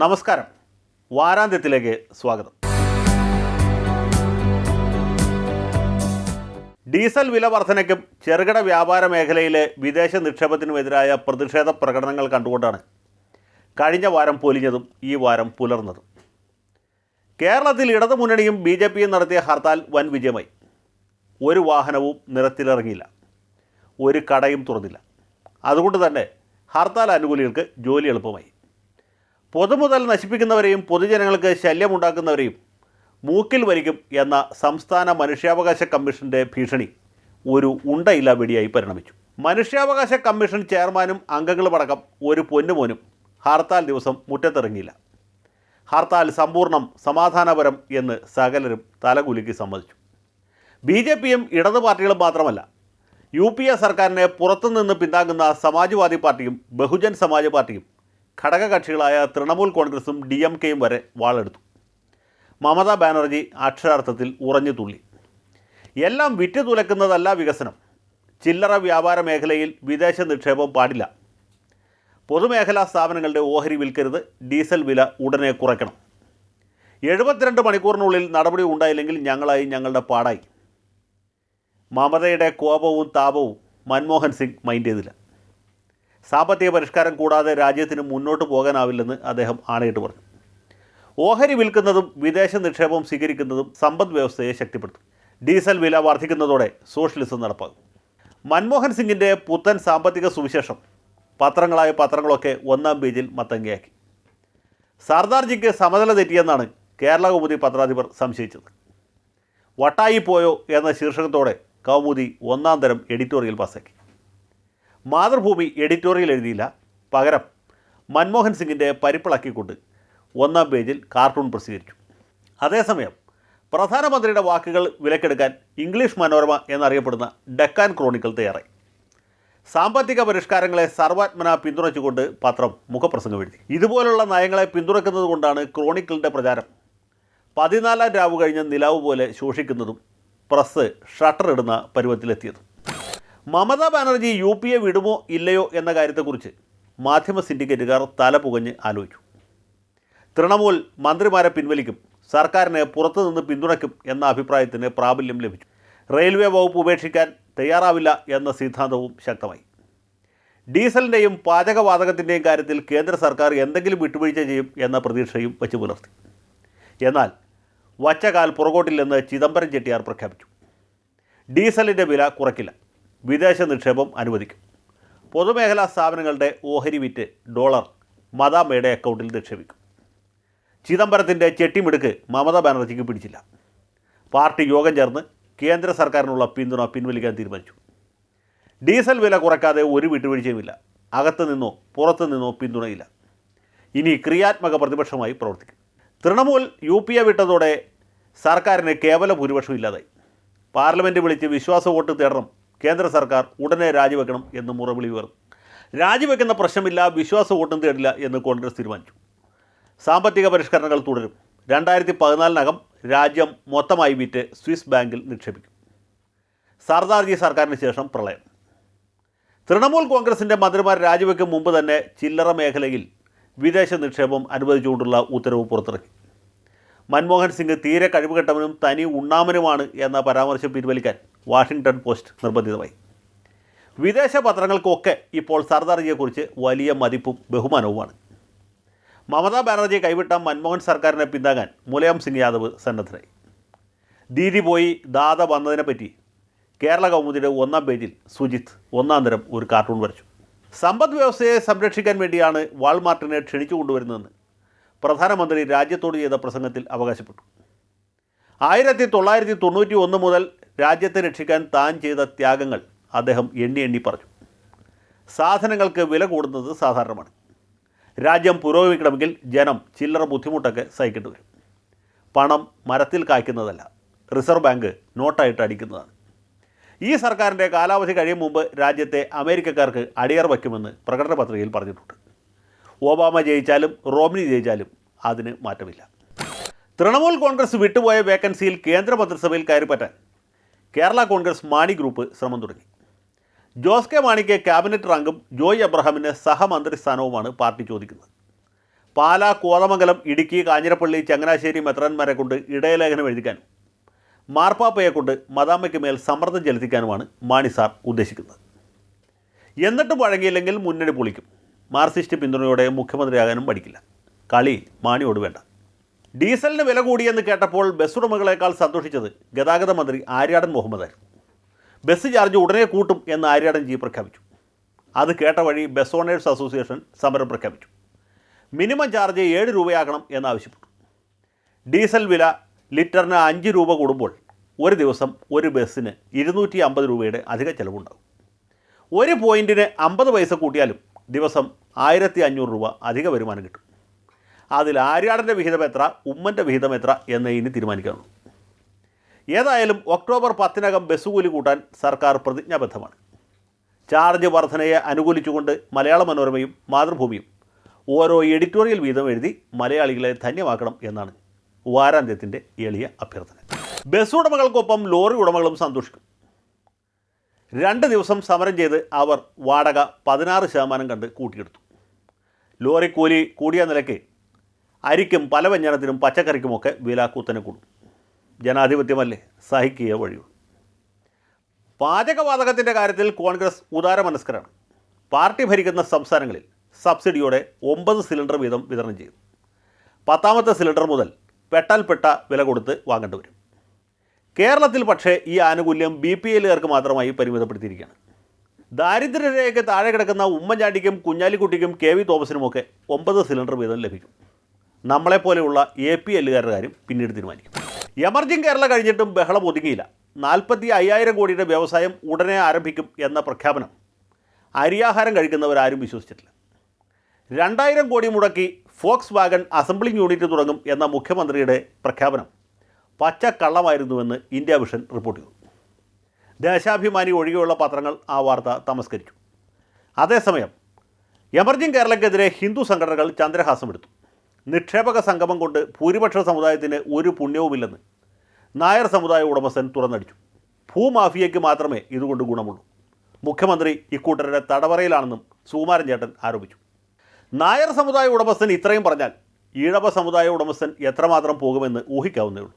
നമസ്കാരം. വാരാന്ത്യത്തിലേക്ക് സ്വാഗതം. ഡീസൽ വില വർധനയ്ക്കും ചെറുകിട വ്യാപാര മേഖലയിലെ വിദേശ നിക്ഷേപത്തിനുമെതിരായ പ്രതിഷേധ പ്രകടനങ്ങൾ കണ്ടുകൊണ്ടാണ് കഴിഞ്ഞ വാരം പൊലിഞ്ഞതും ഈ വാരം പുലർന്നതും. കേരളത്തിൽ ഇടതുമുന്നണിയും ബി ജെ പിയും നടത്തിയ ഹർത്താൽ വൻ വിജയമായി. ഒരു വാഹനവും നിരത്തിലിറങ്ങിയില്ല. ഒരു കടയും തുറന്നില്ല. അതുകൊണ്ട് തന്നെ ഹർത്താൽ അനുകൂലികൾക്ക് ജോലി എളുപ്പമായി. പൊതുമുതൽ നശിപ്പിക്കുന്നവരെയും പൊതുജനങ്ങൾക്ക് ശല്യമുണ്ടാക്കുന്നവരെയും മൂക്കിൽ വരിക്കും എന്ന സംസ്ഥാന മനുഷ്യാവകാശ കമ്മീഷന്റെ ഭീഷണി. ഒരു ഉണ്ടയില്ല വെടിയായി പരിണമിച്ചു. മനുഷ്യാവകാശ കമ്മീഷൻ ചെയർമാനും അംഗങ്ങളുമടക്കം ഒരു പൊന്നുമോനും ഹർത്താൽ ദിവസം മുറ്റത്തിറങ്ങിയില്ല. ഹർത്താൽ സമ്പൂർണം സമാധാനപരം എന്ന് സകലരും തലകുലുക്കി സമ്മതിച്ചു. ബി ജെ പിയും ഇടത് പാർട്ടികളും മാത്രമല്ല യു പി എ സർക്കാരിനെ പുറത്തുനിന്ന് പിന്താങ്ങുന്ന സമാജ്വാദി പാർട്ടിയും ബഹുജൻ സമാജ് പാർട്ടിയും ഘടകകക്ഷികളായ തൃണമൂൽ കോൺഗ്രസും ഡി എം കെയും വരെ വാളെടുത്തു. മമതാ ബാനർജി അക്ഷരാർത്ഥത്തിൽ ഉറഞ്ഞു തുള്ളി. എല്ലാം വിറ്റ് തുലക്കുന്നതല്ല വികസനം. ചില്ലറ വ്യാപാര മേഖലയിൽ വിദേശ നിക്ഷേപം പാടില്ല. പൊതുമേഖലാ സ്ഥാപനങ്ങളുടെ ഓഹരി വിൽക്കരുത് ഡീസൽ വില ഉടനെ കുറയ്ക്കണം. എഴുപത്തിരണ്ട് മണിക്കൂറിനുള്ളിൽ നടപടി ഉണ്ടായില്ലെങ്കിൽ ഞങ്ങളായി ഞങ്ങളുടെ പാടായി. മമതയുടെ കോപവും താപവും മൻമോഹൻ സിംഗ് മൈൻഡ് ചെയ്തില്ല. സാമ്പത്തിക പരിഷ്കാരം കൂടാതെ രാജ്യത്തിന് മുന്നോട്ട് പോകാനാവില്ലെന്ന് അദ്ദേഹം ആണയിട്ട് പറഞ്ഞു. ഓഹരി വിൽക്കുന്നതും വിദേശ നിക്ഷേപം സ്വീകരിക്കുന്നതും സമ്പദ് വ്യവസ്ഥയെ ശക്തിപ്പെടുത്തും. ഡീസൽ വില വർദ്ധിക്കുന്നതോടെ സോഷ്യലിസം നടപ്പാകും. മൻമോഹൻ സിംഗിന്റെ പുത്തൻ സാമ്പത്തിക സുവിശേഷം പത്രങ്ങളായ പത്രങ്ങളൊക്കെ ഒന്നാം പേജിൽ മത്തങ്കയാക്കി സർദാർജിക്ക് സമനില തെറ്റിയെന്നാണ് കേരള കൗമുദി പത്രാധിപർ സംശയിച്ചത്. വട്ടായി പോയോ എന്ന ശീർഷകത്തോടെ കൗമുദി ഒന്നാം തരം എഡിറ്റോറിയൽ പാസാക്കി മാതൃഭൂമി എഡിറ്റോറിയൽ എഴുതിയില്ല. പകരം മൻമോഹൻ സിംഗിന്റെ പരിപ്പിളക്കിക്കൊണ്ട് ഒന്നാം പേജിൽ കാർട്ടൂൺ പ്രസിദ്ധീകരിച്ചു. അതേസമയം പ്രധാനമന്ത്രിയുടെ വാക്കുകൾ വിലക്കെടുക്കാൻ ഇംഗ്ലീഷ് മനോരമ എന്നറിയപ്പെടുന്ന ഡെക്കാൻ ക്രോണിക്കൽ തയ്യാറായി. സാമ്പത്തിക പരിഷ്കാരങ്ങളെ സർവാത്മന പിന്തുണച്ചുകൊണ്ട് പത്രം മുഖപ്രസംഗം എഴുതി. ഇതുപോലുള്ള നയങ്ങളെ പിന്തുണക്കുന്നത് കൊണ്ടാണ് ക്രോണിക്കലിന്റെ പ്രചാരം. പതിനാലാം രാവ് കഴിഞ്ഞ നിലാവ് പോലെ ശോഷിക്കുന്നതും പ്രസ് ഷട്ടർ ഇടുന്ന പരുവത്തിലെത്തിയതും. Mamata Banerjee U P A വിടുമോ ഇല്ലയോ എന്ന കാര്യത്തെക്കുറിച്ച് മാധ്യമ സിൻഡിക്കേറ്റുകാർ തല പുകഞ്ഞ് ആലോചിച്ചു. തൃണമൂൽ മന്ത്രിമാരെ പിൻവലിക്കും സർക്കാരിനെ പുറത്തുനിന്ന് പിന്തുണയ്ക്കും എന്ന അഭിപ്രായത്തിന് പ്രാബല്യം ലഭിച്ചു. റെയിൽവേ വകുപ്പ് ഉപേക്ഷിക്കാൻ തയ്യാറാവില്ല എന്ന സിദ്ധാന്തവും ശക്തമായി. ഡീസലിന്റെയും പാചകവാതകത്തിന്റെയും കാര്യത്തിൽ കേന്ദ്ര സർക്കാർ എന്തെങ്കിലും വിട്ടുവീഴ്ച ചെയ്യും എന്ന പ്രതീക്ഷയും വച്ചു പുലർത്തി. എന്നാൽ വച്ചകാൽ പുറകോട്ടില്ലെന്ന് ചിദംബരം ചെട്ടിയാർ പ്രഖ്യാപിച്ചു. ഡീസലിന്റെ വില കുറയ്ക്കില്ല. വിദേശ നിക്ഷേപം അനുവദിക്കും. പൊതുമേഖലാ സ്ഥാപനങ്ങളുടെ ഓഹരി വിറ്റ് ഡോളർ മദാമയുടെ അക്കൗണ്ടിൽ നിക്ഷേപിക്കും. ചിദംബരത്തിന്റെ ചെട്ടിമിടുക്ക് മമതാ ബാനർജിക്ക് പിടിച്ചില്ല. പാർട്ടി യോഗം ചേർന്ന് കേന്ദ്ര സർക്കാരിനുള്ള പിന്തുണ പിൻവലിക്കാൻ തീരുമാനിച്ചു. ഡീസൽ വില കുറയ്ക്കാതെ ഒരു വിട്ടുവീഴ്ചയുമില്ല. അകത്തു നിന്നോ പുറത്തു നിന്നോ പിന്തുണയില്ല. ഇനി ക്രിയാത്മക പ്രതിപക്ഷമായി പ്രവർത്തിക്കും. തൃണമൂൽ യു പി എ വിട്ടതോടെ സർക്കാരിന് കേവല ഭൂരിപക്ഷം ഇല്ലാതായി. പാർലമെന്റ് വിളിച്ച് വിശ്വാസ വോട്ട് തേടണം കേന്ദ്ര സർക്കാർ ഉടനെ രാജിവെക്കണം എന്ന് മുറവിളി ഉയർന്നു. രാജിവെക്കുന്ന പ്രശ്നമില്ല വിശ്വാസ വോട്ടും തേടില്ല എന്ന് കോൺഗ്രസ് തീരുമാനിച്ചു. സാമ്പത്തിക പരിഷ്കരണങ്ങൾ തുടരും. രണ്ടായിരത്തി പതിനാലിനകം രാജ്യം മൊത്തമായി വിറ്റ് സ്വിസ് ബാങ്കിൽ നിക്ഷേപിക്കും. സർദാർജി സർക്കാരിന് ശേഷം പ്രളയം. തൃണമൂൽ കോൺഗ്രസിന്റെ മന്ത്രിമാർ രാജിവെക്കും മുമ്പ് തന്നെ ചില്ലറ മേഖലയിൽ വിദേശ നിക്ഷേപം അനുവദിച്ചുകൊണ്ടുള്ള ഉത്തരവ് പുറത്തിറക്കി. മൻമോഹൻ സിംഗ് തീരെ കഴിവുകെട്ടവനും തനി ഉണ്ണാമനുമാണ് എന്ന പരാമർശം പിൻവലിക്കാൻ വാഷിംഗ്ടൺ പോസ്റ്റ് നിർബന്ധിതമായി. വിദേശ പത്രങ്ങൾക്കൊക്കെ ഇപ്പോൾ സർദാർജിയെക്കുറിച്ച് വലിയ മതിപ്പും ബഹുമാനവുമാണ്. മമതാ ബാനർജി കൈവിട്ട മൻമോഹൻ സർക്കാരിനെ പിന്താങ്ങാൻ മുലയം സിംഗ് യാദവ് സന്നദ്ധരായി. ദീദി പോയി ദാദ വന്നതിനെപ്പറ്റി കേരള കൗമുദിയുടെ ഒന്നാം പേജിൽ സുജിത്ത് ഒന്നാം തരം ഒരു കാർട്ടൂൺ വരച്ചു. സമ്പദ് വ്യവസ്ഥയെ സംരക്ഷിക്കാൻ വേണ്ടിയാണ് വാൾമാർട്ടിനെ ക്ഷണിച്ചു കൊണ്ടുവരുന്നതെന്ന് പ്രധാനമന്ത്രി രാജ്യത്തോട് ചെയ്ത പ്രസംഗത്തിൽ അവകാശപ്പെട്ടു. ആയിരത്തി തൊള്ളായിരത്തി തൊണ്ണൂറ്റി ഒന്ന് മുതൽ രാജ്യത്തെ രക്ഷിക്കാൻ താൻ ചെയ്ത ത്യാഗങ്ങൾ അദ്ദേഹം എണ്ണി എണ്ണി പറഞ്ഞു. സാധനങ്ങൾക്ക് വില കൂടുന്നത് സാധാരണമാണ്. രാജ്യം പുരോഗമിക്കണമെങ്കിൽ ജനം ചില്ലറ ബുദ്ധിമുട്ടൊക്കെ സഹിക്കേണ്ടി വരും. പണം മരത്തിൽ കായ്ക്കുന്നതല്ല റിസർവ് ബാങ്ക് നോട്ടായിട്ട് അടിക്കുന്നതാണ്. ഈ സർക്കാരിന്റെ കാലാവധി കഴിയും മുമ്പ് രാജ്യത്തെ അമേരിക്കക്കാർക്ക് അടിയർ വയ്ക്കുമെന്ന് പ്രകടന പത്രികയിൽ പറഞ്ഞിട്ടുണ്ട്. ഒബാമ ജയിച്ചാലും റോമിനി ജയിച്ചാലും അതിന് മാറ്റമില്ല. തൃണമൂൽ കോൺഗ്രസ് വിട്ടുപോയ വേക്കൻസിയിൽ കേന്ദ്ര മന്ത്രിസഭയിൽ കയറിപ്പറ്റാൻ കേരള കോൺഗ്രസ് മാണി ഗ്രൂപ്പ് ശ്രമം തുടങ്ങി. ജോസ് കെ മാണിക്ക് ക്യാബിനറ്റ് റാങ്കും ജോയ് അബ്രഹാമിന് സഹമന്ത്രി സ്ഥാനവുമാണ് പാർട്ടി ചോദിക്കുന്നത്. പാലാ കോതമംഗലം ഇടുക്കി കാഞ്ഞിരപ്പള്ളി ചങ്ങനാശ്ശേരി മെത്രാന്മാരെ കൊണ്ട് ഇടയലേഖനം എഴുതിക്കാനും മാർപ്പാപ്പയെ കൊണ്ട് മദാമ്മയ്ക്ക് മേൽ സമ്മർദ്ദം ചെലുത്തിക്കാനുമാണ് മാണി സാർ ഉദ്ദേശിക്കുന്നത്. എന്നിട്ടും വഴങ്ങിയില്ലെങ്കിൽ മുന്നണി പൊളിക്കും. മാർസിസ്റ്റ് പിന്തുണയോടെ മുഖ്യമന്ത്രിയാകാനും പഠിക്കില്ല കളി മാണിയോട് വേണ്ട. ഡീസലിന് വില കൂടിയെന്ന് കേട്ടപ്പോൾ ബസ് ഉടമകളെക്കാൾ സന്തോഷിച്ചത് ഗതാഗത മന്ത്രി ആര്യാടൻ മുഹമ്മദ് ബസ് ചാർജ് ഉടനെ കൂട്ടും എന്ന് ആര്യാടൻ ജി പ്രഖ്യാപിച്ചു. അത് കേട്ട വഴി ബസ് ഓണേഴ്സ് അസോസിയേഷൻ സമരം പ്രഖ്യാപിച്ചു. മിനിമം ചാർജ് ഏഴ് രൂപയാക്കണം എന്നാവശ്യപ്പെട്ടു. ഡീസൽ വില ലിറ്ററിന് അഞ്ച് രൂപ കൂടുമ്പോൾ ഒരു ദിവസം ഒരു ബസ്സിന് ഇരുന്നൂറ്റി അമ്പത് രൂപയുടെ അധിക ചിലവുണ്ടാകും. ഒരു പോയിന്റിന് അമ്പത് പൈസ കൂട്ടിയാലും ദിവസം ആയിരത്തി അഞ്ഞൂറ് രൂപ അധിക വരുമാനം കിട്ടും. അതിൽ ആര്യാടന്റെ വിഹിതം എത്ര ഉമ്മന്റെ വിഹിതം എത്ര എന്ന് ഇനി തീരുമാനിക്കുന്നു ഏതായാലും ഒക്ടോബർ പത്തിനകം ബസ് കൂലി കൂട്ടാൻ സർക്കാർ പ്രതിജ്ഞാബദ്ധമാണ്. ചാർജ് വർധനയെ അനുകൂലിച്ചുകൊണ്ട് മലയാള മനോരമയും മാതൃഭൂമിയും ഓരോ എഡിറ്റോറിയൽ വീതം എഴുതി മലയാളികളെ ധന്യമാക്കണം എന്നാണ് വാരാന്ത്യത്തിന്റെ എളിയ അഭ്യർത്ഥന. ബസ് ഉടമകൾക്കൊപ്പം ലോറി ഉടമകളും സന്തോഷിക്കും രണ്ട് ദിവസം സമരം ചെയ്ത് അവർ വാടക പതിനാറ് ശതമാനം കണ്ട് കൂട്ടിയെടുത്തു. ലോറി കൂലി കൂടിയ നിലയ്ക്ക് അരിക്കും പലവ്യഞ്ജനത്തിനും പച്ചക്കറിക്കുമൊക്കെ വില കുത്തനെ കൂടും. ജനാധിപത്യമല്ലേ? സഹിക്കുക വഴിയുള്ളൂ. പാചകവാതകത്തിന്റെ കാര്യത്തിൽ കോൺഗ്രസ് ഉദാരമനസ്കരാണ്. പാർട്ടി ഭരിക്കുന്ന സംസ്ഥാനങ്ങളിൽ സബ്സിഡിയോടെ ഒമ്പത് സിലിണ്ടർ വീതം വിതരണം ചെയ്തു പത്താമത്തെ സിലിണ്ടർ മുതൽ പെട്ടാൽപ്പെട്ട വില കൊടുത്ത് വാങ്ങേണ്ടി വരും. കേരളത്തിൽ പക്ഷേ ഈ ആനുകൂല്യം ബി പി എല്ലുകാർക്ക് മാത്രമായി പരിമിതപ്പെടുത്തിയിരിക്കുകയാണ്. ദാരിദ്ര്യരേഖയ്ക്ക് താഴെ കിടക്കുന്ന ഉമ്മൻചാണ്ടിക്കും കുഞ്ഞാലിക്കുട്ടിക്കും കെ വി തോമസിനുമൊക്കെ ഒമ്പത് സിലിണ്ടർ വീതം ലഭിക്കും. നമ്മളെപ്പോലെയുള്ള എ പി എല്ലുകാരുടെ കാര്യം പിന്നീട് തീരുമാനിക്കും. എമർജിങ് കേരള കഴിഞ്ഞിട്ടും ബഹളം ഒതുങ്ങിയില്ല. നാൽപ്പത്തി അയ്യായിരം കോടിയുടെ വ്യവസായം ഉടനെ ആരംഭിക്കും എന്ന പ്രഖ്യാപനം അരിയാഹാരം കഴിക്കുന്നവരാരും വിശ്വസിച്ചിട്ടില്ല. രണ്ടായിരം കോടി മുടക്കി ഫോക്സ് വാഗൺ അസംബ്ലിംഗ് യൂണിറ്റ് തുടങ്ങും എന്ന മുഖ്യമന്ത്രിയുടെ പ്രഖ്യാപനം പച്ച പച്ചക്കള്ളമായിരുന്നുവെന്ന് ഇന്ത്യ വിഷൻ റിപ്പോർട്ട് ചെയ്തു. ദേശാഭിമാനി ഒഴികെയുള്ള പത്രങ്ങൾ ആ വാർത്ത തമസ്കരിച്ചു. അതേസമയം എമർജിംഗ് കേരളക്കെതിരെ ഹിന്ദു സംഘടനകൾ ചന്ദ്രഹാസമെടുത്തു നിക്ഷേപക സംഗമം കൊണ്ട് ഭൂരിപക്ഷ സമുദായത്തിന് ഒരു പുണ്യവുമില്ലെന്ന് നായർ സമുദായ ഉടമസ്ഥൻ തുറന്നടിച്ചു. ഭൂമാഫിയയ്ക്ക് മാത്രമേ ഇതുകൊണ്ട് ഗുണമുള്ളൂ. മുഖ്യമന്ത്രി ഇക്കൂട്ടരുടെ തടവറയിലാണെന്നും സുകുമാരൻ ചേട്ടൻ ആരോപിച്ചു. നായർ സമുദായ ഉടമസ്ഥൻ ഇത്രയും പറഞ്ഞാൽ ഈഴവ സമുദായ ഉടമസ്ഥൻ എത്രമാത്രം പോകുമെന്ന് ഊഹിക്കാവുന്നേ ഉള്ളൂ.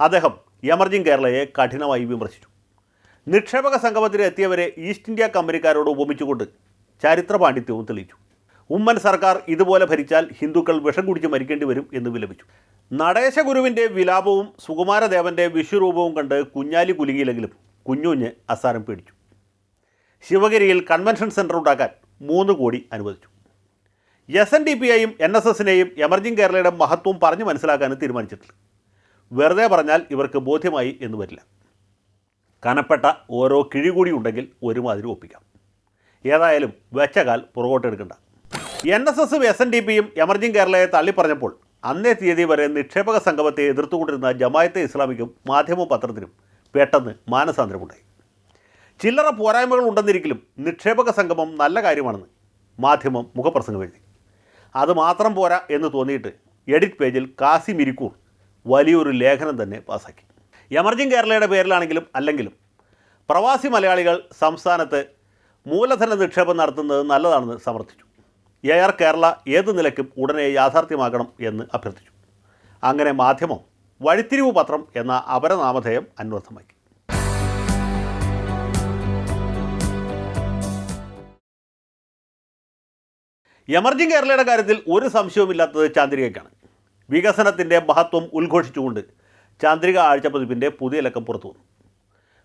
അദ്ദേഹം എമർജിംഗ് കേരളയെ കഠിനമായി വിമർശിച്ചു. നിക്ഷേപക സംഗമത്തിന് എത്തിയവരെ ഈസ്റ്റ് ഇന്ത്യ കമ്പനിക്കാരോട് ഉപമിച്ചുകൊണ്ട് ചരിത്ര പാണ്ഡിത്യവും തെളിയിച്ചു. ഉമ്മൻ സർക്കാർ ഇതുപോലെ ഭരിച്ചാൽ ഹിന്ദുക്കൾ വിഷം കുടിച്ച് മരിക്കേണ്ടി വരും എന്ന് വിലപിച്ചു. നടേശഗുരുവിന്റെ വിലാപവും സുകുമാരദേവന്റെ വിശ്വരൂപവും കണ്ട് കുഞ്ഞാലി കുലുങ്ങിയില്ലെങ്കിലും കുഞ്ഞുഞ്ഞ് അസാരം പേടിച്ചു. ശിവഗിരിയിൽ കൺവെൻഷൻ സെന്റർ ഉണ്ടാക്കാൻ മൂന്ന് കോടി അനുവദിച്ചു. എസ് എൻ ഡി പി ഐയും എൻ എസ് എസിനെയും എമർജിംഗ് കേരളയുടെ മഹത്വം പറഞ്ഞു മനസ്സിലാക്കാനും തീരുമാനിച്ചിട്ടില്ല. വെറുതെ പറഞ്ഞാൽ ഇവർക്ക് ബോധ്യമായി എന്ന് വരില്ല. കനപ്പെട്ട ഓരോ കിഴി ഉണ്ടെങ്കിൽ ഒരുമാതിരി ഒപ്പിക്കാം. ഏതായാലും വെച്ചകാൽ പുറകോട്ടെടുക്കണ്ട. എൻ എസ് എസും എസ് എൻ ഡി പിയും എമർജിംഗ് കേരളയെ തള്ളിപ്പറഞ്ഞപ്പോൾ അന്നേ തീയതി വരെ നിക്ഷേപക സംഗമത്തെ എതിർത്തുകൊണ്ടിരുന്ന ജമായത്തെ ഇസ്ലാമിക്കും മാധ്യമ പത്രത്തിനും പെട്ടെന്ന് മാനസാന്തരമുണ്ടായി. ചില്ലറ പോരായ്മകൾ ഉണ്ടെന്നിരിക്കലും നിക്ഷേപക സംഗമം നല്ല കാര്യമാണെന്ന് മാധ്യമം മുഖപ്രസംഗം എഴുതി. അതുമാത്രം പോരാ എന്ന് തോന്നിയിട്ട് എഡിറ്റ് പേജിൽ കാസി മിരിക്കൂർ വലിയൊരു ലേഖനം തന്നെ പാസാക്കി. എമർജിംഗ് കേരളയുടെ പേരിലാണെങ്കിലും അല്ലെങ്കിലും പ്രവാസി മലയാളികൾ സംസ്ഥാനത്ത് മൂലധന നിക്ഷേപം നടത്തുന്നത് നല്ലതാണെന്ന് സമർത്ഥിച്ചു. എയർ കേരള ഏത് നിലയ്ക്കും ഉടനെ യാഥാർത്ഥ്യമാകണം എന്ന് അഭ്യർത്ഥിച്ചു. അങ്ങനെ മാധ്യമം വഴിത്തിരിവ് പത്രം എന്ന അപരനാമധേയം അന്വർത്ഥമാക്കി. എമർജിംഗ് കേരളയുടെ കാര്യത്തിൽ ഒരു സംശയവുമില്ലാത്തത് ചാന്ദ്രികയ്ക്കാണ്. വികസനത്തിന്റെ മഹത്വം ഉദ്ഘോഷിച്ചുകൊണ്ട് ചാന്ദ്രിക ആഴ്ച പതിപ്പിന്റെ പുതിയ ലക്കം പുറത്തു വന്നു.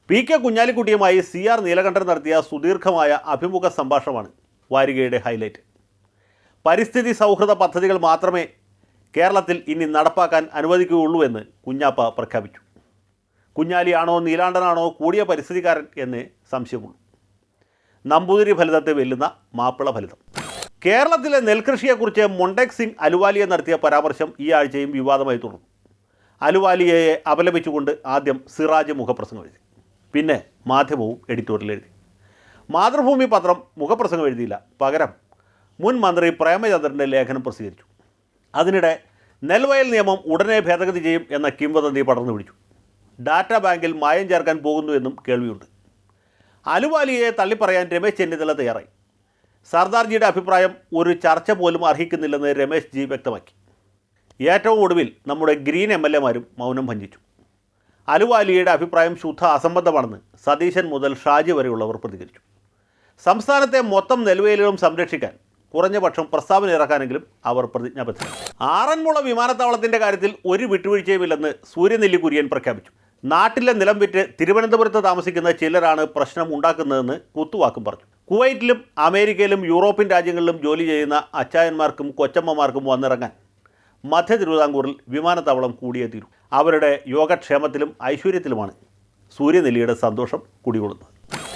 പി കെ കുഞ്ഞാലിക്കുട്ടിയുമായി സി ആർ നീലകണ്ഠൻ നടത്തിയ സുദീർഘമായ അഭിമുഖ സംഭാഷണമാണ് വാരികയുടെ ഹൈലൈറ്റ്. പരിസ്ഥിതി സൗഹൃദ പദ്ധതികൾ മാത്രമേ കേരളത്തിൽ ഇനി നടപ്പാക്കാൻ അനുവദിക്കുകയുള്ളൂ എന്ന് കുഞ്ഞാപ്പ പ്രഖ്യാപിച്ചു. കുഞ്ഞാലിയാണോ നീലാണ്ടനാണോ കൂടിയ പരിസ്ഥിതിക്കാരൻ എന്ന് സംശയമുള്ളൂ. നമ്പൂതിരി ഫലിതത്തെ വെല്ലുന്ന മാപ്പിള ഫലിതം. കേരളത്തിലെ നെൽകൃഷിയെക്കുറിച്ച് മൊണ്ടേക് സിംഗ് അലുവാലിയെ നടത്തിയ പരാമർശം ഈ ആഴ്ചയും വിവാദമായി തുടർന്നു. അലുവാലിയയെ അപലപിച്ചുകൊണ്ട് ആദ്യം സിറാജ് മുഖപ്രസംഗം എഴുതി. പിന്നെ മാധ്യമവും എഡിറ്റോറിയൽ എഴുതി. മാതൃഭൂമി പത്രം മുഖപ്രസംഗം എഴുതിയില്ല. പകരം മുൻ മന്ത്രി പ്രേമചന്ദ്രന്റെ ലേഖനം പ്രസിദ്ധീകരിച്ചു. അതിനിടെ നെൽവയൽ നിയമം ഉടനെ ഭേദഗതി ചെയ്യും എന്ന കിംവദന്തി പടർന്നു പിടിച്ചു. ഡാറ്റ ബാങ്കിൽ മായം ചേർക്കാൻ പോകുന്നു എന്നും കേൾവിയുണ്ട്. അലുവാലിയെ തള്ളിപ്പറയാൻ രമേശ് ചെന്നിത്തല തയ്യാറായി. സർദാർജിയുടെ അഭിപ്രായം ഒരു ചർച്ച പോലും അർഹിക്കുന്നില്ലെന്ന് രമേശ് ജി വ്യക്തമാക്കി. ഏറ്റവും ഒടുവിൽ നമ്മുടെ ഗ്രീൻ എം എൽ എമാരും മൗനം ഭഞ്ജിച്ചു. അലുവാലിയുടെ അഭിപ്രായം ശുദ്ധ അസംബന്ധമാണെന്ന് സതീശൻ മുതൽ ഷാജി വരെയുള്ളവർ പ്രതികരിച്ചു. സംസ്ഥാനത്തെ മൊത്തം നെൽവയലുകളും സംരക്ഷിക്കാൻ കുറഞ്ഞ പക്ഷം പ്രസ്താവന ഇറക്കാനെങ്കിലും അവർ പ്രതിജ്ഞാബദ്ധരാണ്. ആറന്മുള വിമാനത്താവളത്തിന്റെ കാര്യത്തിൽ ഒരു വിട്ടുവീഴ്ചയുമില്ലെന്ന് സൂര്യനെല്ലി കുര്യൻ പ്രഖ്യാപിച്ചു. നാട്ടിലെ നിലം വിറ്റ് തിരുവനന്തപുരത്ത് താമസിക്കുന്ന ചിലരാണ് പ്രശ്നം ഉണ്ടാക്കുന്നതെന്ന് കുത്തുവാക്കും പറഞ്ഞു. കുവൈറ്റിലും അമേരിക്കയിലും യൂറോപ്യൻ രാജ്യങ്ങളിലും ജോലി ചെയ്യുന്ന അച്ചായന്മാർക്കും കൊച്ചമ്മമാർക്കും വന്നിറങ്ങാൻ മധ്യ തിരുവിതാംകൂറിൽ വിമാനത്താവളം കൂടിയേ തീരൂ. അവരുടെ യോഗക്ഷേമത്തിലും ഐശ്വര്യത്തിലുമാണ് സൂര്യനെല്ലിയുടെ സന്തോഷം കുടികൊള്ളുന്നത്.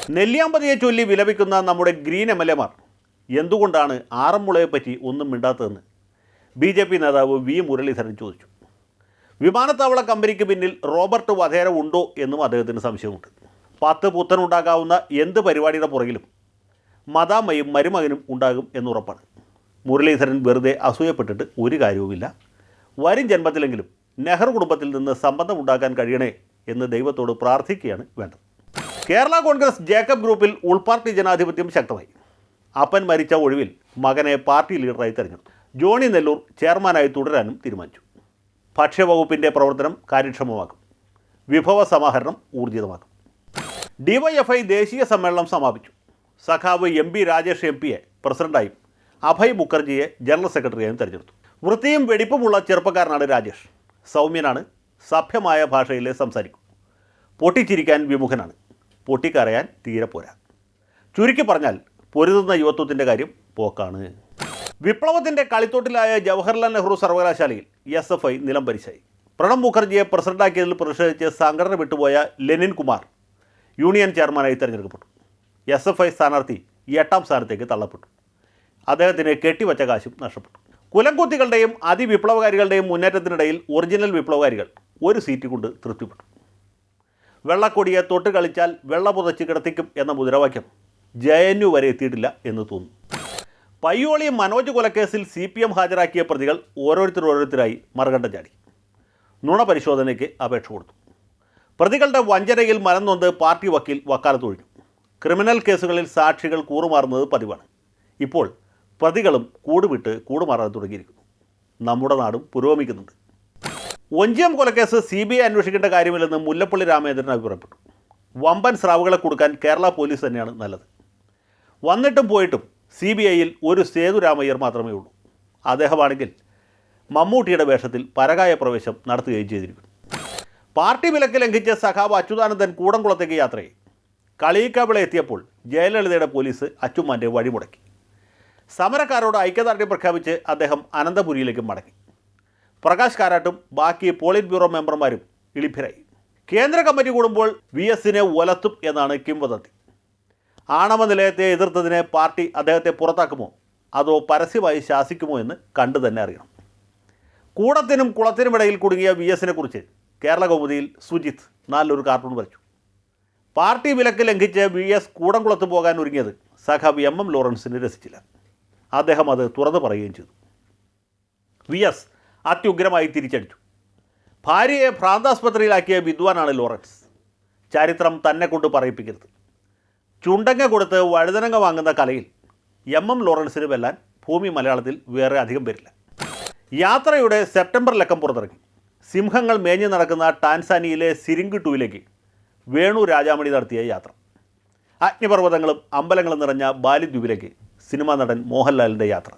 നെല്ലിയാമ്പതിയെ ചൊല്ലി വിലപിക്കുന്ന നമ്മുടെ ഗ്രീൻ എം എൽ എമാർ എന്തുകൊണ്ടാണ് ആറന്മുളയെപ്പറ്റി ഒന്നും മിണ്ടാത്തതെന്ന്? ബി ജെ പി നേതാവ് വി മുരളീധരൻ ചോദിച്ചു. വിമാനത്താവള കമ്പനിക്ക് പിന്നിൽ റോബർട്ട് വധേര ഉണ്ടോ എന്നും അദ്ദേഹത്തിന് സംശയമുണ്ട്. പത്ത് പുത്തനുണ്ടാകാവുന്ന എന്ത് പരിപാടിയുടെ പുറകിലും മതാമ്മയും മരുമകനും ഉണ്ടാകും എന്നുറപ്പാണ്. മുരളീധരൻ വെറുതെ അസൂയപ്പെട്ടിട്ട് ഒരു കാര്യവുമില്ല. വരും ജന്മത്തിലെങ്കിലും നെഹ്റു കുടുംബത്തിൽ നിന്ന് സംബന്ധമുണ്ടാക്കാൻ കഴിയണേ എന്ന് ദൈവത്തോട് പ്രാർത്ഥിക്കുകയാണ് വേണ്ടത്. കേരള കോൺഗ്രസ് ജേക്കബ് ഗ്രൂപ്പിൽ ഉൾപാർട്ടി ജനാധിപത്യം ശക്തമായി. അപ്പൻ മരിച്ച ഒഴിവിൽ മകനെ പാർട്ടി ലീഡറായി തെരഞ്ഞെടുത്തു. ജോണി നെല്ലൂർ ചെയർമാനായി തുടരാനും തീരുമാനിച്ചു. ഭക്ഷ്യവകുപ്പിന്റെ പ്രവർത്തനം കാര്യക്ഷമമാക്കും. വിഭവ സമാഹരണം ഊർജിതമാക്കും. ഡിവൈഎഫ്ഐ ദേശീയ സമ്മേളനം സമാപിച്ചു. സഖാവ് എം പി രാജേഷ് എം പിയെ പ്രസിഡന്റായും അഭയ് മുഖർജിയെ ജനറൽ സെക്രട്ടറിയായും തെരഞ്ഞെടുത്തു. വൃത്തിയും വെടിപ്പുമുള്ള ചെറുപ്പക്കാരനാണ് രാജേഷ്. സൗമ്യനാണ് സഭ്യമായ ഭാഷയിലെ സംസാരിക്കും. പൊട്ടിച്ചിരിക്കാൻ വിമുഖനാണ്. പൊട്ടിക്കറിയാൻ തീരെ പോരാ. ചുരുക്കി പറഞ്ഞാൽ പൊരുതുന്ന യുവത്വത്തിന്റെ കാര്യം പോക്കാണ്. വിപ്ലവത്തിന്റെ കളിത്തോട്ടിലായ ജവഹർലാൽ നെഹ്റു സർവകലാശാലയിൽ എസ് എഫ് ഐ നിലം പരിശായി പ്രണബ് മുഖർജിയെ പ്രസിഡന്റാക്കിയതിൽ പ്രതിഷേധിച്ച് സംഘടന വിട്ടുപോയ ലെനിൻ കുമാർ യൂണിയൻ ചെയർമാനായി തിരഞ്ഞെടുക്കപ്പെട്ടു. എസ് എഫ് ഐ സ്ഥാനാർത്ഥി എട്ടാം സ്ഥാനത്തേക്ക് തള്ളപ്പെട്ടു. അദ്ദേഹത്തിന് കെട്ടിവച്ച കാശും നഷ്ടപ്പെട്ടു. കുലംകുത്തികളുടെയും അതിവിപ്ലവകാരികളുടെയും മുന്നേറ്റത്തിനിടയിൽ ഒറിജിനൽ വിപ്ലവകാരികൾ ഒരു സീറ്റ് കൊണ്ട് തൃപ്തിപ്പെട്ടു. വെള്ളക്കൊടിയെ തൊട്ട് കളിച്ചാൽ വെള്ള പുതച്ച് കിടത്തിക്കും എന്ന മുദ്രാവാക്യം ജെ എൻ യു വരെ എത്തിയിട്ടില്ല എന്ന് തോന്നുന്നു. പയ്യോളി മനോജ് കൊലക്കേസിൽ സി പി എം ഹാജരാക്കിയ പ്രതികൾ ഓരോരുത്തർ ഓരോരുത്തരായി മറുകണ്ഠം ചാടി. നുണ പരിശോധനയ്ക്ക് അപേക്ഷ കൊടുത്തു. പ്രതികളുടെ വഞ്ചനയിൽ മനംനൊന്ത് പാർട്ടി വക്കീൽ വക്കാലത്ത് ഒഴിഞ്ഞു. ക്രിമിനൽ കേസുകളിൽ സാക്ഷികൾ കൂറുമാറുന്നത് പതിവാണ്. ഇപ്പോൾ പ്രതികളും കൂടുവിട്ട് കൂടുമാറാൻ തുടങ്ങിയിരിക്കുന്നു. നമ്മുടെ നാടും പുരോഗമിക്കുന്നുണ്ട്. ഒഞ്ചിയം കൊലക്കേസ് സി ബി ഐ അന്വേഷിക്കേണ്ട കാര്യമില്ലെന്ന് മുല്ലപ്പള്ളി രാമചന്ദ്രൻ അഭിപ്രായപ്പെട്ടു. വമ്പൻ സ്രാവുകളെ കൊടുക്കാൻ കേരള പോലീസ് തന്നെയാണ് നല്ലത്. വന്നിട്ടും പോയിട്ടും സി ബി ഐയിൽ ഒരു സേതുരാമയ്യർ മാത്രമേ ഉള്ളൂ. അദ്ദേഹമാണെങ്കിൽ മമ്മൂട്ടിയുടെ വേഷത്തിൽ പരകായ പ്രവേശം നടത്തുകയും ചെയ്തിരിക്കുന്നു. പാർട്ടി വിലക്ക് ലംഘിച്ച സഖാവ് അച്യുതാനന്ദൻ കൂടംകുളത്തേക്ക് യാത്രയായി. കളിയിക്കാവിള എത്തിയപ്പോൾ ജയലളിതയുടെ പോലീസ് അച്ചുമാന്റെ വഴിമുടക്കി. സമരക്കാരോട് ഐക്യദാർഢ്യം പ്രഖ്യാപിച്ച് അദ്ദേഹം അനന്തപുരിയിലേക്ക് മടങ്ങി. പ്രകാശ് കാരാട്ടും ബാക്കി പോളിറ്റ് ബ്യൂറോ മെമ്പർമാരും ഇളിഭരായി. കേന്ദ്ര കമ്മിറ്റി കൂടുമ്പോൾ വി എസിനെ ഒലത്തും എന്നാണ് കിംവദന്തി. ആണവ നിലയത്തെ എതിർത്തതിനെ പാർട്ടി അദ്ദേഹത്തെ പുറത്താക്കുമോ? അതോ പരസ്യമായി ശാസിക്കുമോ എന്ന് കണ്ടു തന്നെ അറിയണം. കൂടത്തിനും കുളത്തിനുമിടയിൽ കുടുങ്ങിയ വി എസിനെ കുറിച്ച് കേരള കൗമുദിയിൽ സുജിത്ത് കാർട്ടൂൺ വരച്ചു. പാർട്ടി വിലക്ക് ലംഘിച്ച് വി എസ് കൂടംകുളത്ത് പോകാൻ ഒരുങ്ങിയത് സഖാബ് എം എം ലോറൻസിന് രസിച്ചില്ല. അദ്ദേഹം അത് തുറന്നു പറയുകയും ചെയ്തു. വി എസ് അത്യുഗ്രമായി തിരിച്ചടിച്ചു. ഭാര്യയെ ഭ്രാന്താസ്പത്രിയിലാക്കിയ വിദ്വാനാണ് ലോറൻസ്. ചരിത്രം തന്നെ കൊണ്ട് പറയിപ്പിക്കരുത്. ചുണ്ടങ്ങ കൊടുത്ത് വഴുതനങ്ങ വാങ്ങുന്ന കലയിൽ എം എം ലോറൻസിന് വെല്ലാൻ ഭൂമി മലയാളത്തിൽ വേറെ അധികം വരില്ല യാത്രയുടെ സെപ്റ്റംബർ ലക്കം പുറത്തിറങ്ങി. സിംഹങ്ങൾ മേഞ്ഞു നടക്കുന്ന ടാൻസാനിയിലെ സിരിങ്ക് വേണു രാജാമണി നടത്തിയ യാത്ര. അഗ്നിപർവതങ്ങളും അമ്പലങ്ങളും നിറഞ്ഞ ബാലിദ്വീപിലേക്ക് സിനിമാ നടൻ മോഹൻലാലിന്റെ യാത്ര.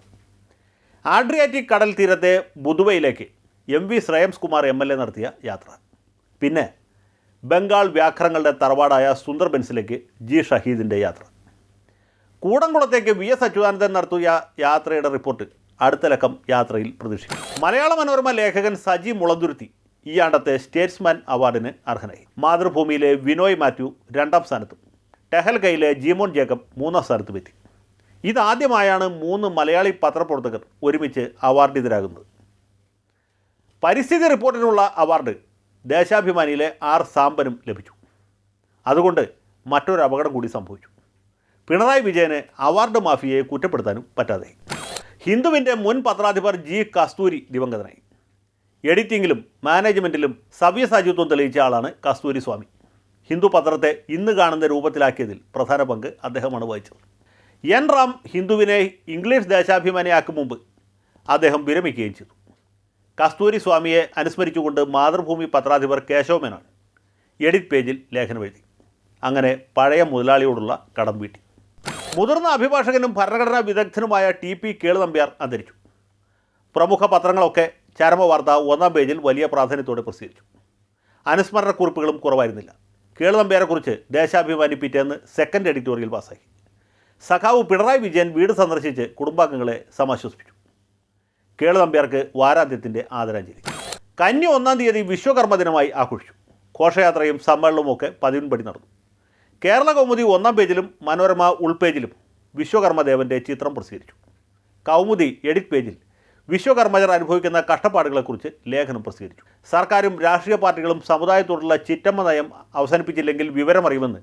ആഡ്രിയാറ്റിക് കടൽ തീരത്തെ ബുധുവയിലേക്ക് M V Shreyams Kumar M L A നടത്തിയ യാത്ര. പിന്നെ ബംഗാൾ വ്യാഘ്രങ്ങളുടെ തറവാടായ സുന്ദർബൻസിലേക്ക് ജി ഷഹീദിന്റെ യാത്ര. കൂടംകുളത്തേക്ക് വി എസ് അച്യുതാനന്ദൻ നടത്തിയ യാത്രയുടെ റിപ്പോർട്ട് അടുത്ത ലക്കം യാത്രയിൽ പ്രതീക്ഷിക്കും മലയാള മനോരമ ലേഖകൻ സജി മുളന്തുരുത്തി ഈ ആണ്ടത്തെ സ്റ്റേറ്റ്സ്മാൻ അവാർഡിന് അർഹനായി. മാതൃഭൂമിയിലെ വിനോയ് മാത്യു രണ്ടാം സ്ഥാനത്തും. ടെഹൽഗയിലെ ജീമോൻ ജേക്കബ് മൂന്നാം സ്ഥാനത്തും എത്തി. ഇതാദ്യമായാണ് മൂന്ന് മലയാളി പത്രപ്രവർത്തകർ ഒരുമിച്ച് അവാർഡിതരാകുന്നത്. പരിസ്ഥിതി റിപ്പോർട്ടിനുള്ള അവാർഡ് ദേശാഭിമാനിയിലെ ആർ സാമ്പനും ലഭിച്ചു. അതുകൊണ്ട് മറ്റൊരു അപകടം കൂടി സംഭവിച്ചു. പിണറായി വിജയന് അവാർഡ് മാഫിയയെ കുറ്റപ്പെടുത്താനും പറ്റാതെ ഹിന്ദുവിന്റെ മുൻ പത്രാധിപർ ജി കസ്തൂരി ദിവംഗതനായി. എഡിറ്റിങ്ങിലും മാനേജ്മെന്റിലും സവ്യസാചിത്വം തെളിയിച്ച ആളാണ് കസ്തൂരി സ്വാമി. ഹിന്ദു പത്രത്തെ ഇന്ന് കാണുന്ന രൂപത്തിലാക്കിയതിൽ പ്രധാന പങ്ക് അദ്ദേഹമാണ് വഹിച്ചത്. എൻ റാം ഹിന്ദുവിനെ ഇംഗ്ലീഷ് ദേശാഭിമാനിയാക്കും മുമ്പ് അദ്ദേഹം വിരമിക്കുകയും ചെയ്തു. കസ്തൂരി സ്വാമിയെ അനുസ്മരിച്ചുകൊണ്ട് മാതൃഭൂമി പത്രാധിപർ കേശവ മേനോൻ എഡിറ്റ് പേജിൽ ലേഖനം എഴുതി. അങ്ങനെ പഴയ മുതലാളിയോടുള്ള കടം വീട്ടി. മുതിർന്ന അഭിഭാഷകനും ഭരണഘടനാ വിദഗ്ധനുമായ ടി പി കേളുനമ്പ്യാർ അന്തരിച്ചു. പ്രമുഖ പത്രങ്ങളൊക്കെ ചരമവാർത്ത ഒന്നാം പേജിൽ വലിയ പ്രാധാന്യത്തോടെ പ്രസിദ്ധീകരിച്ചു. അനുസ്മരണക്കുറിപ്പുകളും കുറവായിരുന്നില്ല. കേളുനമ്പ്യാരെക്കുറിച്ച് ദേശാഭിമാനി പിറ്റേന്ന് സെക്കൻഡ് എഡിറ്റോറിയൽ പാസ്സാക്കി. സഖാവ് പിണറായി വിജയൻ വീട് സന്ദർശിച്ച് കുടുംബാംഗങ്ങളെ സമാശ്വസിപ്പിച്ചു. കേളു നമ്പ്യാർക്ക് വാരാന്ത്യത്തിന്റെ ആദരാഞ്ജലി. കന്നി ഒന്നാം തീയതി വിശ്വകർമ്മ ദിനമായി ആഘോഷിച്ചു. ഘോഷയാത്രയും സമ്മേളനവും ഒക്കെ പതിവിൻപടി നടന്നു. കേരള കൗമുദി ഒന്നാം പേജിലും മനോരമ ഉൾപേജിലും വിശ്വകർമ്മദേവന്റെ ചിത്രം പ്രസിദ്ധീകരിച്ചു. കൗമുദി എഡിറ്റ് പേജിൽ വിശ്വകർമ്മജർ അനുഭവിക്കുന്ന കഷ്ടപ്പാടുകളെക്കുറിച്ച് ലേഖനം പ്രസിദ്ധീകരിച്ചു. സർക്കാരും രാഷ്ട്രീയ പാർട്ടികളും സമുദായത്തോടുള്ള ചിറ്റമ്മ നയം അവസാനിപ്പിച്ചില്ലെങ്കിൽ വിവരമറിയുമെന്ന്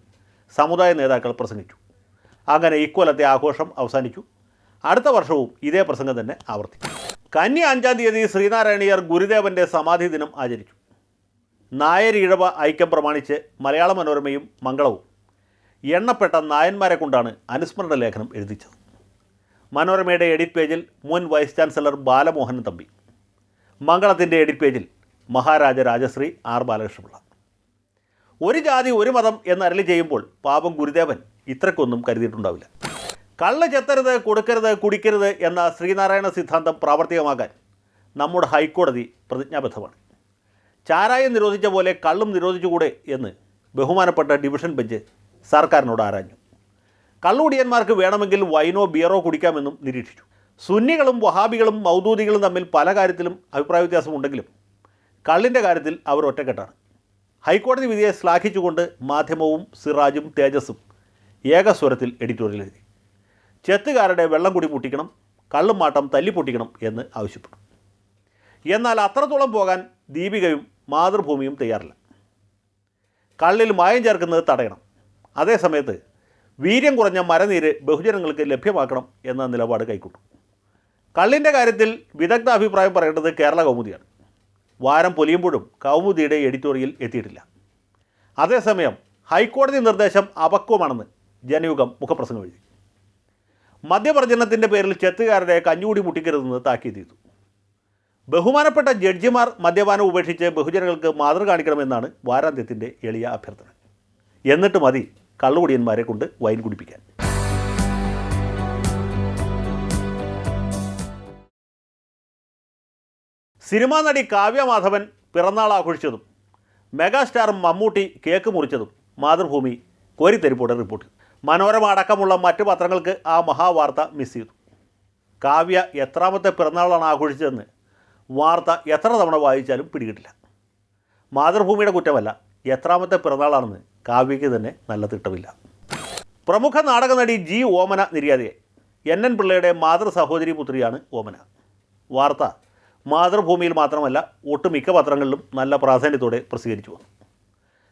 സമുദായ നേതാക്കൾ പ്രസംഗിച്ചു. അങ്ങനെ ഇക്കൊല്ലത്തെ ആഘോഷം അവസാനിച്ചു. അടുത്ത വർഷവും ഇതേ പ്രസംഗം തന്നെ ആവർത്തിക്കും. കന്നി അഞ്ചാം തീയതി ശ്രീനാരായണീയർ ഗുരുദേവന്റെ സമാധി ദിനം ആചരിച്ചു. നായർ ഇഴവ ഐക്യം പ്രമാണിച്ച് മലയാള മനോരമയും മംഗളവും. എണ്ണപ്പെട്ട നായന്മാരെ കൊണ്ടാണ് അനുസ്മരണ ലേഖനം എഴുതിച്ചത്. മനോരമയുടെ എഡിറ്റ് പേജിൽ മുൻ വൈസ് ചാൻസലർ ബാലമോഹൻ തമ്പി. മംഗളത്തിന്റെ എഡിറ്റ് പേജിൽ മഹാരാജ രാജശ്രീ ആർ ബാലകൃഷ്ണപിള്ള. ഒരു ജാതി ഒരു മതം എന്ന് അരളി ചെയ്യുമ്പോൾ പാപം ഗുരുദേവൻ ഇത്രക്കൊന്നും കരുതിയിട്ടുണ്ടാവില്ല. കള്ള് ചെത്തരുത് കൊടുക്കരുത് കുടിക്കരുത് എന്ന ശ്രീനാരായണ സിദ്ധാന്തം പ്രാവർത്തികമാക്കാൻ നമ്മുടെ ഹൈക്കോടതി പ്രതിജ്ഞാബദ്ധമാണ്. ചാരായം നിരോധിച്ച പോലെ കള്ളും നിരോധിച്ചുകൂടെ എന്ന് ബഹുമാനപ്പെട്ട ഡിവിഷൻ ബെഞ്ച് സർക്കാരിനോട് ആരാഞ്ഞു. കള്ളുകുടിയന്മാർക്ക് വേണമെങ്കിൽ വൈനോ ബിയറോ കുടിക്കാമെന്നും നിരീക്ഷിച്ചു. സുന്നികളും വഹാബികളും മൗദൂദികളും തമ്മിൽ പല കാര്യത്തിലും അഭിപ്രായ വ്യത്യാസമുണ്ടെങ്കിലും കള്ളിന്റെ കാര്യത്തിൽ അവർ ഒറ്റക്കെട്ടാണ്. ഹൈക്കോടതി വിധിയെ ശ്ലാഘിച്ചുകൊണ്ട് മാധ്യമവും സിറാജും തേജസ്സും ഏകസ്വരത്തിൽ എഡിറ്റോറിയൽ എഴുതി ചെത്തുകാരുടെ വെള്ളം കൂടി പൊട്ടിക്കണം കള്ളും മാട്ടം തല്ലിപ്പൊട്ടിക്കണം എന്ന് ആവശ്യപ്പെട്ടു എന്നാൽ അത്രത്തോളം പോകാൻ ദീപികയും മാതൃഭൂമിയും തയ്യാറില്ല. കള്ളിൽ മായം ചേർക്കുന്നത് തടയണം. അതേസമയത്ത് വീര്യം കുറഞ്ഞ മരനീര് ബഹുജനങ്ങൾക്ക് ലഭ്യമാക്കണം എന്ന നിലപാട് കൈക്കൊണ്ടു. കള്ളിന്റെ കാര്യത്തിൽ വിദഗ്ധ അഭിപ്രായം പറയേണ്ടത് കേരള കൗമുദിയാണ്. വാരം പൊലിയുമ്പോഴും കൗമുദിയുടെ എഡിറ്റോറിയൽ എത്തിയിട്ടില്ല. അതേസമയം ഹൈക്കോടതി നിർദ്ദേശം അപക്വമാണെന്ന് ജനയുഗം മുഖപ്രസംഗം എഴുതി. മദ്യവർജനത്തിന്റെ പേരിൽ ചെത്തുകാരുടെ കഞ്ഞുകൂടി മുട്ടിക്കരുതെന്ന് താക്കീത് ചെയ്തു. ബഹുമാനപ്പെട്ട ജഡ്ജിമാർ മദ്യപാനം ഉപേക്ഷിച്ച് ബഹുജനങ്ങൾക്ക് മാതൃ കാണിക്കണമെന്നാണ് വാരാന്ത്യത്തിന്റെ എളിയ അഭ്യർത്ഥന. എന്നിട്ട് മതി കള്ളുകുടിയന്മാരെ കൊണ്ട് വൈൻ കുടിപ്പിക്കാൻ. സിനിമാ നടി കാവ്യ മാധവൻ പിറന്നാൾ ആഘോഷിച്ചതും മെഗാസ്റ്റാർ മമ്മൂട്ടി കേക്ക് മുറിച്ചതും മാതൃഭൂമി കോരിത്തെരുപ്പോടെ റിപ്പോർട്ട്. മനോരമ അടക്കമുള്ള മറ്റ് പത്രങ്ങൾക്ക് ആ മഹാവാർത്ത മിസ് ചെയ്തു. കാവ്യ എത്രാമത്തെ പിറന്നാളാണ് ആഘോഷിച്ചതെന്ന് വാർത്ത എത്ര തവണ വായിച്ചാലും പിടികിട്ടില്ല. മാതൃഭൂമിയുടെ കുറ്റമല്ല എത്രാമത്തെ പിറന്നാളാണെന്ന് കാവ്യയ്ക്ക് തന്നെ നല്ല തിട്ടമില്ല. പ്രമുഖ നാടക നടി ജി ഓമന നിര്യാതയായി എൻ എൻ പിള്ളയുടെ മാതൃ സഹോദരി പുത്രിയാണ് ഓമന. വാർത്ത മാതൃഭൂമിയിൽ മാത്രമല്ല ഒട്ടുമിക്ക പത്രങ്ങളിലും നല്ല പ്രാധാന്യത്തോടെ പ്രസിദ്ധീകരിച്ചു വന്നു.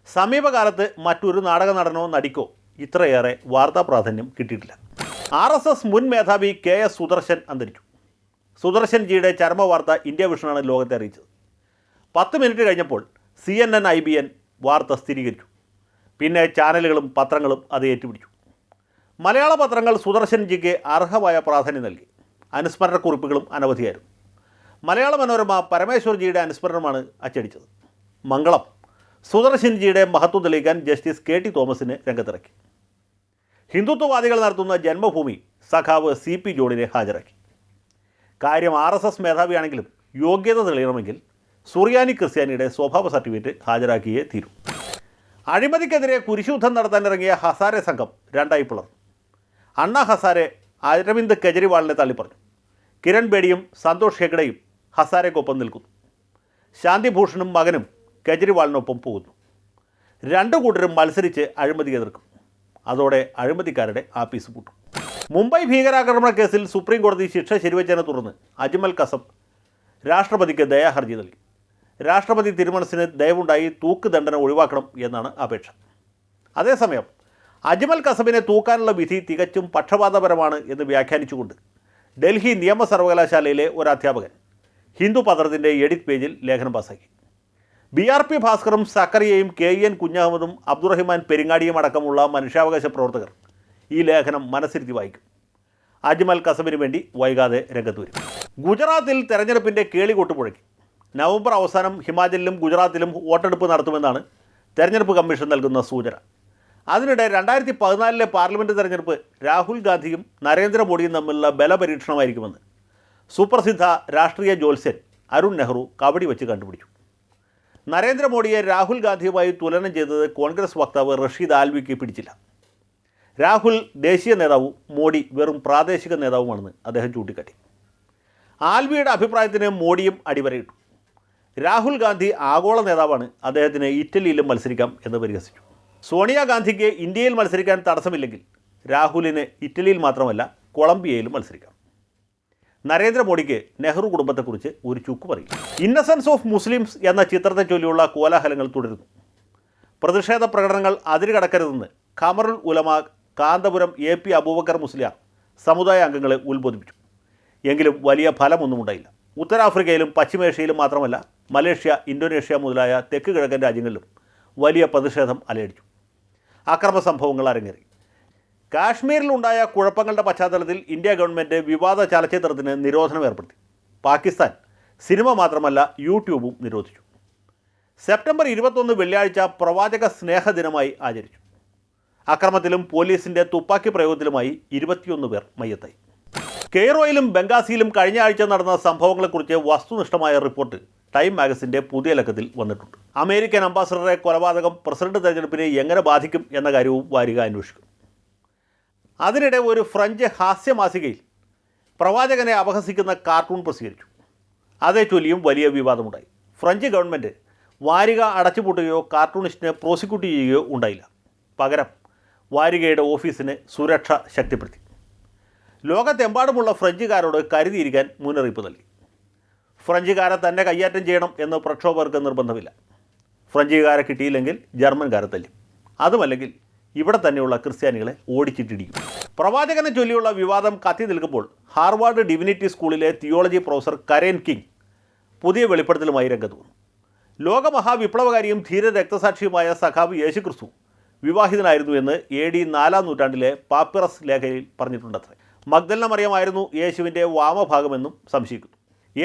സമീപകാലത്ത് മറ്റൊരു നാടക നടനോ നടിക്കോ ഇത്രയേറെ വാർത്താ പ്രാധാന്യം കിട്ടിയിട്ടില്ല. ആർ എസ് എസ് മുൻ മേധാവി കെ എസ് സുദർശൻ അന്തരിച്ചു. സുദർശൻ ജിയുടെ ചരമവാർത്ത ഇന്ത്യ വിഷനാണ് ലോകത്തെ അറിയിച്ചത്. പത്ത് മിനിറ്റ് കഴിഞ്ഞപ്പോൾ C N N I B N വാർത്ത സ്ഥിരീകരിച്ചു. പിന്നെ ചാനലുകളും പത്രങ്ങളും അത് ഏറ്റുപിടിച്ചു. മലയാള പത്രങ്ങൾ സുദർശൻ ജിക്ക് അർഹമായ പ്രാധാന്യം നൽകി. അനുസ്മരണക്കുറിപ്പുകളും അനവധിയായിരുന്നു. മലയാള മനോരമ പരമേശ്വർജിയുടെ അനുസ്മരണമാണ് അച്ചടിച്ചത്. മംഗളം. സുദർശൻജിയുടെ മഹത്വം തെളിയിക്കാൻ ജസ്റ്റിസ് കെ ടി തോമസിന് രംഗത്തിറക്കി. ഹിന്ദുത്വവാദികൾ നടത്തുന്ന ജന്മഭൂമി സഖാവ് സി പി ജോണിനെ ഹാജരാക്കി. കാര്യം ആർ എസ് എസ് മേധാവിയാണെങ്കിലും യോഗ്യത തെളിയണമെങ്കിൽ സുറിയാനി ക്രിസ്ത്യാനിയുടെ സ്വഭാവ സർട്ടിഫിക്കറ്റ് ഹാജരാക്കിയേ തീരൂ. അഴിമതിക്കെതിരെ കുരിശുദ്ധം നടത്താനിറങ്ങിയ ഹസാരെ സംഘം രണ്ടായി പിളർന്നു. അണ്ണ ഹസാരെ അരവിന്ദ് കെജ്രിവാളിനെ തള്ളിപ്പറഞ്ഞു. കിരൺ ബേഡിയും സന്തോഷ് ഹെഗ്ഡയും ഹസാരയ്ക്കൊപ്പം നിൽക്കുന്നു. ശാന്തിഭൂഷണും മകനും കെജ്രിവാളിനൊപ്പം പോകുന്നു. രണ്ടു കൂട്ടരും മത്സരിച്ച് അഴിമതി എതിർക്കും. അതോടെ അഴിമതിക്കാരുടെ ആപ്പീസ് പൂട്ടും. മുംബൈ ഭീകരാക്രമണ കേസിൽ സുപ്രീം കോടതി ശിക്ഷ ശരിവച്ചതിനെ തുടർന്ന് അജ്മൽ കസബ് രാഷ്ട്രപതിക്ക് ദയാഹർജി നൽകി. രാഷ്ട്രപതി തിരുമനസിന് ദയവുണ്ടായി തൂക്ക് ദണ്ഡന ഒഴിവാക്കണം എന്നാണ് അപേക്ഷ. അതേസമയം അജ്മൽ കസബിനെ തൂക്കാനുള്ള വിധി തികച്ചും പക്ഷപാതപരമാണ് എന്ന് വ്യാഖ്യാനിച്ചുകൊണ്ട് ഡൽഹി നിയമ സർവകലാശാലയിലെ ഒരു അധ്യാപകൻ ഹിന്ദു പത്രത്തിന്റെ എഡിറ്റ് പേജിൽ ലേഖനം പാസാക്കി. ബി ആർ പി ഭാസ്കറും സക്കറിയയും കെ എൻ കുഞ്ഞഹമ്മദും അബ്ദുറഹിമാൻ പെരിങ്ങാടിയും അടക്കമുള്ള മനുഷ്യാവകാശ പ്രവർത്തകർ ഈ ലേഖനം മനസ്സിരുത്തി വായിക്കും. അജ്മൽ കസബിന് വേണ്ടി വൈകാതെ രംഗത്ത് വരും. ഗുജറാത്തിൽ തെരഞ്ഞെടുപ്പിന്റെ കേളികൊട്ട് മുഴക്കി. നവംബർ അവസാനം ഹിമാചലിലും ഗുജറാത്തിലും വോട്ടെടുപ്പ് നടത്തുമെന്നാണ് തെരഞ്ഞെടുപ്പ് കമ്മീഷൻ നൽകുന്ന സൂചന. അതിനിടെ രണ്ടായിരത്തി പതിനാലിലെ പാർലമെന്റ് തെരഞ്ഞെടുപ്പ് രാഹുൽ ഗാന്ധിയും നരേന്ദ്രമോദിയും തമ്മിലുള്ള ബലപരീക്ഷണമായിരിക്കുമെന്ന്. സുപ്രസിദ്ധ രാഷ്ട്രീയ ജ്യോത്സ്യൻ അരുൺ നെഹ്റു കബഡി വെച്ച് കണ്ടുപിടിച്ചു. നരേന്ദ്രമോദിയെ രാഹുൽ ഗാന്ധിയുമായി തുലനം ചെയ്തത് കോൺഗ്രസ് വക്താവ് റഷീദ് ആൽവിക്ക് പിടിച്ചില്ല. രാഹുൽ ദേശീയ നേതാവും മോഡി വെറും പ്രാദേശിക നേതാവുമാണെന്ന് അദ്ദേഹം ചൂണ്ടിക്കാട്ടി. ആൽവിയുടെ അഭിപ്രായത്തിന് മോഡിയും അടിവരയിട്ടു. രാഹുൽ ഗാന്ധി ആഗോള നേതാവാണ് അദ്ദേഹത്തിന് ഇറ്റലിയിലും മത്സരിക്കാം എന്ന് പരിഹസിച്ചു. സോണിയാഗാന്ധിക്ക് ഇന്ത്യയിൽ മത്സരിക്കാൻ തടസ്സമില്ലെങ്കിൽ രാഹുലിന് ഇറ്റലിയിൽ മാത്രമല്ല കൊളംബിയയിലും മത്സരിക്കാം. നരേന്ദ്രമോദിക്ക് നെഹ്റു കുടുംബത്തെക്കുറിച്ച് ഒരു ചുക്ക് പറയും. ഇന്നസെൻസ് ഓഫ് മുസ്ലിംസ് എന്ന ചിത്രത്തെ ചൊല്ലിയുള്ള കോലാഹലങ്ങൾ തുടരുന്നു. പ്രതിഷേധ പ്രകടനങ്ങൾ അതിരുകടക്കരുതെന്ന് ഖമറുൽ ഉലമ കാന്തപുരം എ പി അബൂബക്കർ മുസ്ലിയാർ സമുദായ അംഗങ്ങളെ ഉത്ബോധിപ്പിച്ചു. എങ്കിലും വലിയ ഫലമൊന്നും ഉണ്ടായില്ല. ഉത്തരാഫ്രിക്കയിലും പശ്ചിമേഷ്യയിലും മാത്രമല്ല മലേഷ്യ ഇന്തോനേഷ്യ മുതലായ തെക്ക് കിഴക്കൻ രാജ്യങ്ങളിലും വലിയ പ്രതിഷേധം അലയടിച്ചു. അക്രമ സംഭവങ്ങൾ അരങ്ങേറി. കാശ്മീരിലുണ്ടായ കുഴപ്പങ്ങളുടെ പശ്ചാത്തലത്തിൽ ഇന്ത്യ ഗവൺമെന്റ് വിവാദ ചലച്ചിത്രത്തിന് നിരോധനം ഏർപ്പെടുത്തി. പാകിസ്ഥാൻ സിനിമ മാത്രമല്ല യൂട്യൂബും നിരോധിച്ചു. സെപ്റ്റംബർ ഇരുപത്തൊന്ന് വെള്ളിയാഴ്ച പ്രവാചക സ്നേഹ ദിനമായി ആചരിച്ചു. അക്രമത്തിലും പോലീസിന്റെ തുപ്പാക്കി പ്രയോഗത്തിലുമായി ഇരുപത്തിയൊന്ന് പേർ മയ്യത്തായി. കെയ്റോയിലും ബംഗാസിയിലും കഴിഞ്ഞ ആഴ്ച നടന്ന സംഭവങ്ങളെക്കുറിച്ച് വസ്തുനിഷ്ഠമായ റിപ്പോർട്ട് ടൈം മാഗസിന്റെ പുതിയ ലക്കത്തിൽ വന്നിട്ടുണ്ട്. അമേരിക്കൻ അംബാസഡറെ കൊലപാതകം പ്രസിഡന്റ് തെരഞ്ഞെടുപ്പിനെ എങ്ങനെ ബാധിക്കും എന്ന കാര്യവും വാരിക അന്വേഷിക്കും. അതിനിടെ ഒരു ഫ്രഞ്ച് ഹാസ്യമാസികയിൽ പ്രവാചകനെ അപഹസിക്കുന്ന കാർട്ടൂൺ പ്രസിദ്ധീകരിച്ചു. അതേ ചൊല്ലിയും വലിയ വിവാദമുണ്ടായി. ഫ്രഞ്ച് ഗവൺമെന്റ് വാരിക അടച്ചുപൂട്ടുകയോ കാർട്ടൂണിസ്റ്റിനെ പ്രോസിക്യൂട്ട് ചെയ്യുകയോ ഉണ്ടായില്ല. പകരം വാരികയുടെ ഓഫീസിന് സുരക്ഷ ശക്തിപ്പെടുത്തി. ലോകത്തെമ്പാടുമുള്ള ഫ്രഞ്ചുകാരോട് കരുതിയിരിക്കാൻ മുന്നറിയിപ്പ് നൽകി. ഫ്രഞ്ചുകാരെ തന്നെ കയ്യേറ്റം ചെയ്യണം എന്ന് പ്രക്ഷോഭകർക്ക് നിർബന്ധമില്ല. ഫ്രഞ്ചുകാരെ കിട്ടിയില്ലെങ്കിൽ ജർമ്മൻകാരെ തല്ലും. അതുമല്ലെങ്കിൽ ഇവിടെ തന്നെയുള്ള ക്രിസ്ത്യാനികളെ ഓടിച്ചിട്ടിരിക്കും. പ്രവാചകനെ ചൊല്ലിയുള്ള വിവാദം കത്തി നിൽക്കുമ്പോൾ ഹാർവാർഡ് ഡിവിനിറ്റി സ്കൂളിലെ തിയോളജി പ്രൊഫസർ കരേൻ കിങ് പുതിയ വെളിപ്പെടുത്തലുമായി രംഗത്ത് വന്നു ലോകമഹാവിപ്ലവകാരിയും ധീര രക്തസാക്ഷിയുമായ സഖാബ് യേശുക്രിസ്തു വിവാഹിതനായിരുന്നു എന്ന് എ ഡി നാലാം നൂറ്റാണ്ടിലെ പാപ്പിറസ് ലേഖയിൽ പറഞ്ഞിട്ടുണ്ടത്രേ. മഗ്ദലന മറിയമായിരുന്നു യേശുവിന്റെ വാമഭാഗമെന്നും സംശയിക്കുന്നു.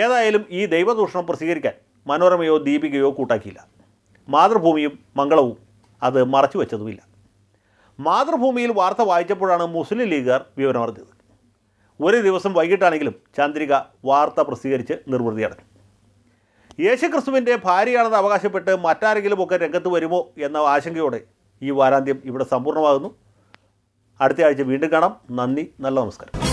ഏതായാലും ഈ ദൈവദൂഷണം പ്രസിദ്ധീകരിക്കാൻ മനോരമയോ ദീപികയോ കൂട്ടാക്കിയില്ല. മാതൃഭൂമിയും മംഗളവും അത് മറച്ചു വെച്ചതുമില്ല മാതൃഭൂമിയിൽ വാർത്ത വായിച്ചപ്പോഴാണ് മുസ്ലിം ലീഗുകാർ വിവരം അറിഞ്ഞത്. ഒരു ദിവസം വൈകിട്ടാണെങ്കിലും ചാന്ദ്രിക വാർത്ത പ്രസിദ്ധീകരിച്ച് നിർവൃതി അടഞ്ഞു യേശുക്രിസ്തുവിന്റെ ഭാര്യയാണെന്ന് അവകാശപ്പെട്ട് മറ്റാരെങ്കിലും ഒക്കെ രംഗത്ത് വരുമോ എന്ന ആശങ്കയോടെ ഈ വാരാന്ത്യം ഇവിടെ സമ്പൂർണമാകുന്നു. അടുത്ത ആഴ്ച വീണ്ടും കാണാം. നന്ദി നല്ല നമസ്കാരം.